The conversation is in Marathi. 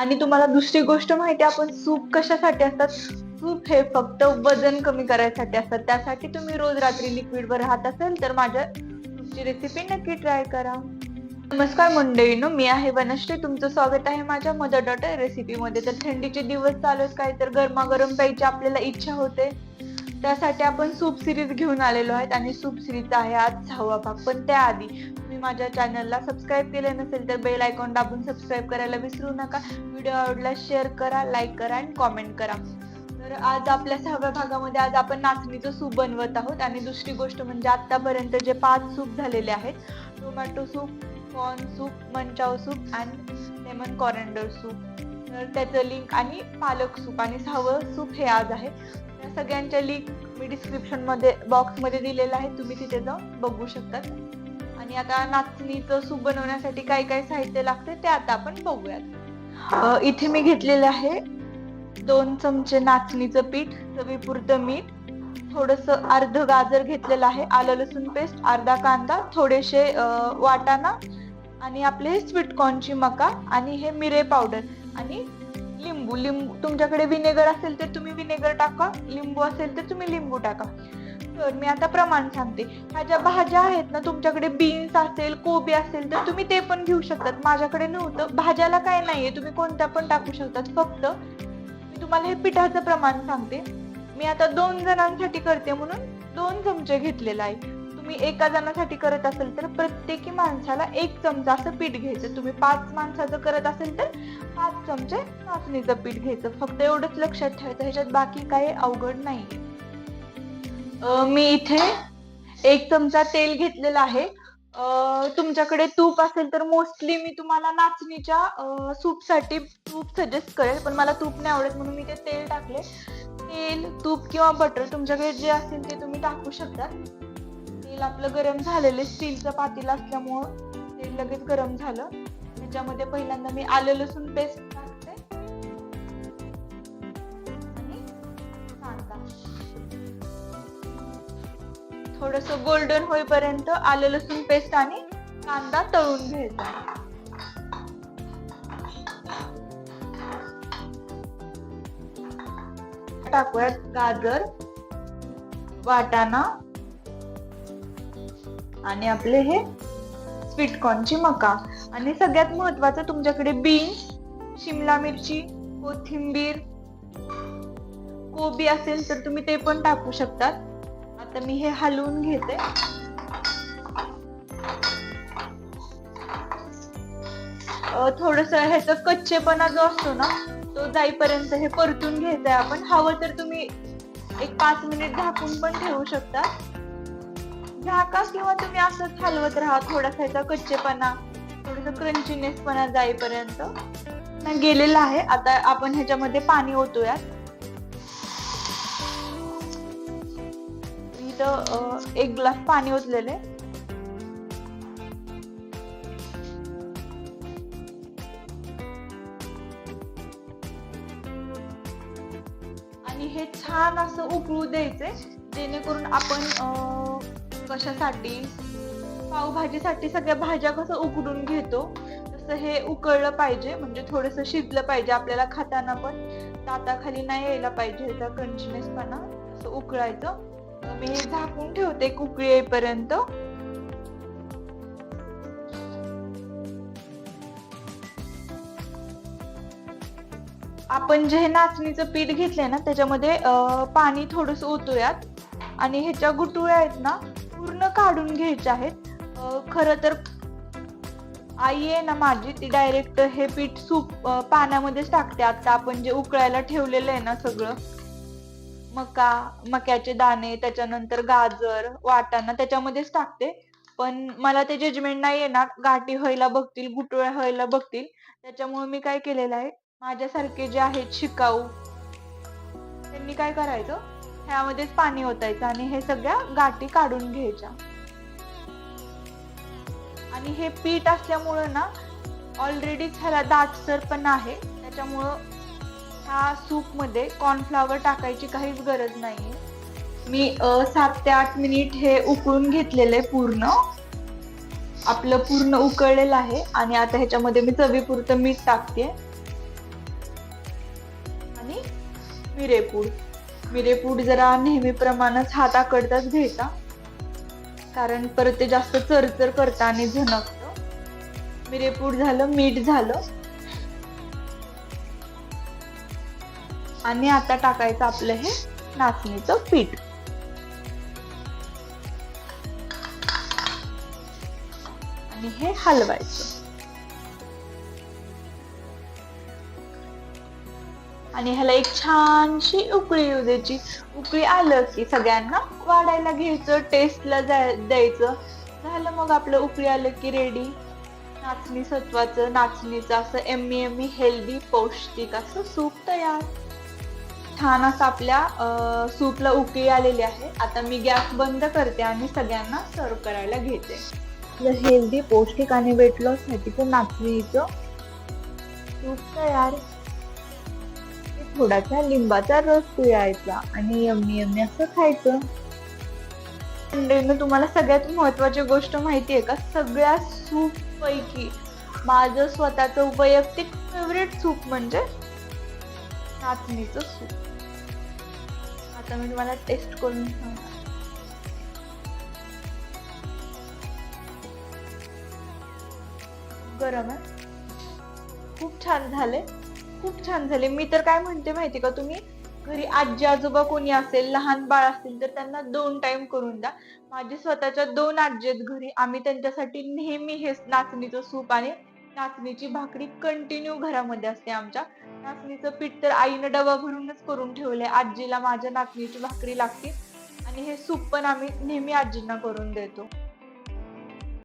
आणि तुम्हाला दुसरी गोष्ट माहिती आहे आपण सूप कशासाठी असतात? सूप हे फक्त वजन कमी करायसाठी असतात. त्यासाठी तुम्ही रोज रात्री लिक्विड वर राहत असेल तर माझ्या सूपची रेसिपी नक्की ट्राय करा. नमस्कार मंडळीनो मी आहे वनश्री. तुमचं स्वागत आहे माझ्या मदर डॉटर रेसिपीमध्ये तर थंडीचे दिवस चालू आहेत काय तर गरमागरम प्यायची आपल्याला इच्छा होते. त्यासाठी आपण सूप सिरीज घेऊन आलेलो आहेत आणि सूप सिरीजचा आहे आज सहावा भाग. पण त्याआधी माझ्या चॅनलला सबस्क्राईब केले नसेल तर बेल आयकॉन दाबून सबस्क्राईब करायला विसरू नका. व्हिडिओ आवडला शेअर करा लाईक करा आणि कॉमेंट करा. तर आज आपल्या सहाव्या भागामध्ये आज आपण नाचणीचं सूप बनवत आहोत आणि दुसरी गोष्ट म्हणजे आत्तापर्यंत जे पाच सूप झालेले आहेत tomato soup corn soup manchow soup and lemon coriander soup तर त्याचं लिंक आणि पालक सूप आणि सहावं सूप हे आज आहे. त्या सगळ्यांच्या लिंक मी डिस्क्रिप्शनमध्ये बॉक्समध्ये दिलेलं आहे. तुम्ही तिथे जाऊन बघू शकता आणि आता नाचणीचं सूप बनवण्यासाठी काय काय साहित्य लागते ते आता आपण बघूयात. इथे मी घेतलेले आहे दोन चमचे नाचणीचं पीठ चवीपुरतं मीठ थोडस अर्ध गाजर घेतलेलं आहे आलं लसूण पेस्ट अर्धा कांदा थोडेसे वाटाणा आणि आपले स्वीट कॉर्नची मका आणि हे मिरे पावडर आणि लिंबू. लिंबू तुमच्याकडे विनेगर असेल तर तुम्ही विनेगर टाका लिंबू असेल तर तुम्ही लिंबू टाका. तर मी आता प्रमाण सांगते. ह्या ज्या भाज्या आहेत ना तुमच्याकडे बीन्स असेल कोबी असेल तर तुम्ही ते पण घेऊ शकतात. माझ्याकडे नव्हतं. भाज्याला काय नाहीये तुम्ही कोणत्या पण टाकू शकतात. फक्त मी तुम्हाला हे पिठाचं प्रमाण सांगते. मी आता दोन जणांसाठी करते म्हणून दोन चमचे घेतलेला आहे. तुम्ही एका जणासाठी करत असेल तर प्रत्येकी माणसाला एक चमचा असं पीठ घ्यायचं. तुम्ही पाच माणसाचं करत असेल तर पाच चमचे नाचणीचं पीठ घ्यायचं. फक्त एवढंच लक्षात ठेवायचं. ह्याच्यात बाकी काही अवघड नाही मी इथे एक चमचा तेल घेतलेला आहे. तुमच्याकडे तूप असेल तर मोस्टली मी तुम्हाला नाचणीच्या सूपसाठी तूप सजेस्ट करेल पण मला तूप नाही आवडत म्हणून मी ते तेल टाकले. तेल तूप किंवा बटर तुमच्याकडे जे असेल ते तुम्ही टाकू शकता. तेल आपलं गरम झालेलं स्टीलचं पातील असल्यामुळं तेल लगेच गरम झालं. त्याच्यामध्ये पहिल्यांदा मी आलं लसूण पेस्ट थोडस गोल्डन होईपर्यंत आलं लसूण पेस्ट आणि कांदा तळून घ्यायचा. टाकूयात गाजर वाटाणा आणि आपले हे स्वीट कॉर्नची मका. आणि सगळ्यात महत्वाचं तुमच्याकडे बीन्स शिमला मिरची कोथिंबीर कोबी असेल तर तुम्ही ते पण टाकू शकतात. आता मी हे हलवून घेते. थोडस ह्याचा कच्चेपणा जो असतो ना तो जाईपर्यंत हे परतून घ्यायचंय आपण. हवं तर तुम्ही एक पाच मिनिट झाकून पण ठेवू शकता. झाका किंवा तुम्ही असंच हलवत राहा. थोडासा ह्याचा कच्चेपणा थोडस क्रंचीनेसपणा जाईपर्यंत. गेलेला आहे. आता आपण ह्याच्यामध्ये पाणी ओतूयात. इथं एक ग्लास पाणी ओतलेले. आणि हे छान असं उकळू द्यायचे जेणेकरून आपण कशासाठी पावभाजीसाठी सगळ्या भाज्या कसं उकडून घेतो तसं हे उकळलं पाहिजे. म्हणजे थोडस शिजलं पाहिजे आपल्याला खाताना पण. ताताखाली नाही यायला पाहिजे ह्याचा क्रंचीनेसपणा असं उकळायचं. मी हे झाकून ठेवते एक येईपर्यंत आपण जे हे नाचणीचं पीठ घेतलंय ना त्याच्यामध्ये पाणी थोडस ओतूयात. आणि ह्याच्या गुटुळ्या आहेत ना पूर्ण काढून घ्यायच्या आहेत. खरं तर आई आहे ना माझी ती डायरेक्ट हे पीठ सूप पाण्यामध्येच टाकते. आता आपण जे उकळायला ठेवलेलं आहे ना सगळं मका मक्याचे दाणे त्याच्यानंतर गाजर वाटाणा त्याच्यामध्येच टाकते. पण मला ते जजमेंट नाही येणार. गाठी व्हायला बघतील गुटळ्या व्हायला बघतील. त्याच्यामुळे मी काय केलेलं आहे माझ्यासारखे जे आहेत शिकाऊ त्यांनी काय करायचं? ह्यामध्येच पाणी ओतायचं आणि हे सगळ्या गाठी काढून घ्यायच्या. आणि हे पीठ असल्यामुळं ना ऑलरेडीच ह्याला दाटसर पण आहे. त्याच्यामुळं ह्या सूपमध्ये कॉर्नफ्लावर टाकायची काहीच गरज नाही मी सात ते आठ मिनिट हे उकळून घेतलेले पूर्ण. आपलं पूर्ण उकळलेलं आहे आणि आता ह्याच्यामध्ये मी चवीपुरतं मीठ टाकते. आणि मिरेपूड. मिरेपूड जरा नेहमीप्रमाणेच हात आकडताच घ्यायचा. कारण परत ते जास्त चरचर करता आणि झणकतं. मिरेपूड झालं मीठ झालं. आणि आता टाकायचं आपलं हे नाचणीचं पीठ. आणि हे हलवायचं. आणि ह्याला एक छानशी उकळी येऊ द्यायची. उकळी आलं की सगळ्यांना वाढायला घ्यायचं टेस्टला द्यायचं. झालं मग आपलं उकळी आलं की रेडी नाचणी सत्वाचं नाचणीचं असं एम्मी एम्मी हेल्दी पौष्टिक असं सूप तयार. छान असं आपल्या सूपला उकळी आलेली आहे. आता मी गॅस बंद करते आणि सगळ्यांना सर्व करायला घेते. आपलं हेल्दी पौष्टिक आणि वेट लॉससाठी पण नाचणीचं सूप तयार. थोडासा लिंबाचा रस पिळायचा आणि यम्मी यम्मी असं खायचं. मंडळीनं तुम्हाला सगळ्यात महत्वाची गोष्ट माहिती आहे का? सगळ्या सूप पैकी माझं स्वतःचं वैयक्तिक फेवरेट सूप म्हणजे नाचणीचं सूप आता मी तुम्हाला टेस्ट करून सांगणार गरम आहे. खूप छान झाले खूप छान झाले मी तर काय म्हणते माहिती का तुम्ही? घरी आजी आजोबा कोणी असेल लहान बाळ असतील तर त्यांना दोन टाइम करून द्या. माझी स्वतःच्या दोन आजी आहेत घरी. आम्ही त्यांच्यासाठी नेहमी हे नाचणीचं सूप आणि नाचणीची भाकरी कंटिन्यू घरामध्ये असते आमच्या. नाचणीचं पीठ तर आईनं डबा भरूनच करून ठेवलंय. आजीला माझ्या नाचणीची भाकरी लागते. आणि हे सूप पण आम्ही नेहमी आजींना करून देतो.